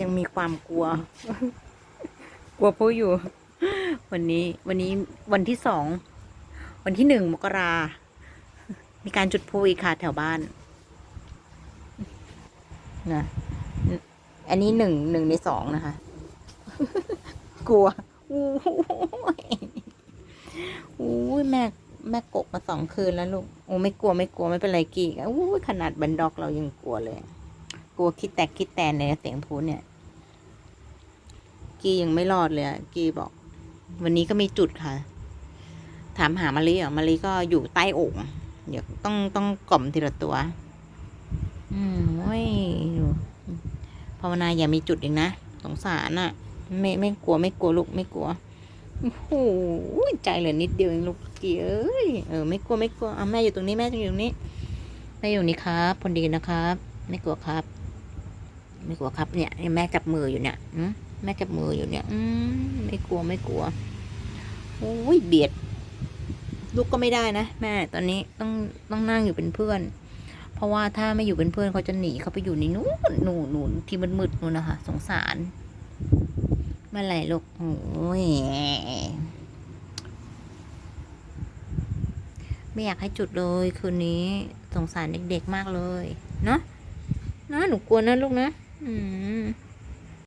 ยังมีความกลัว กลัวผู้อยู่ วันนี้วันนี้วันที่สอง วันที่หนึ่งมกรา มีการจุดพลุอีกค่ะแถวบ้านนะอันนี้หนึ่งหนึ่งในสองนะคะ กลัวอู้ยอู้ยแม่แม่กกมาสองคืนแล้วลูกโอ้ไม่กลัวไม่กลัวไม่เป็นไรกี่อู้ยขนาดบันดอกเรายังกลัวเลย กลัวคิดแตกคิดแตนในเสียงพูดเนี่ย กียังไม่รอดเลยอะกีบอก วันนี้ก็มีจุดค่ะ ถามหามารีอะมารีก็อยู่ใต้โอ่งเดี๋ยวต้องต้องกล่อมทีละตัว อืมโอ้ยดูภาวนาอย่ามีจุดอีกนะสงสารอะ ไม่ไม่กลัวไม่กลัวลูกไม่กลัวโอ้โหใจเหลือนิดเดียวเองลูกกีเอ้ยเออไม่กลัวไม่กลัวเอาแม่อยู่ตรงนี้แม่จะอยู่ตรงนี้แม่อยู่นี่ครับพอดีนะครับ ไม่กลัวครับ ไม่กลัวครับเนี่ยแม่จับมืออยู่เนี่ยแม่จับมืออยู่เนี่ยอืมไม่กลัวไม่กลัวโอ้ยเบียดลูกก็ไม่ได้นะแม่ตอนนี้ต้องต้องนั่งอยู่เป็นเพื่อน เพราะว่าถ้าไม่อยู่เป็นเพื่อนเขาจะหนีเขาไปอยู่ในนู้นนู่นนู่นที่มันมืดนู่นนะคะสงสารเมื่อไหร่ลูกโอ้ยไม่อยากให้จุดเลยคืนนี้สงสารเด็กๆมากเลย เนาะนะหนูกลัวนะลูกนะ อืม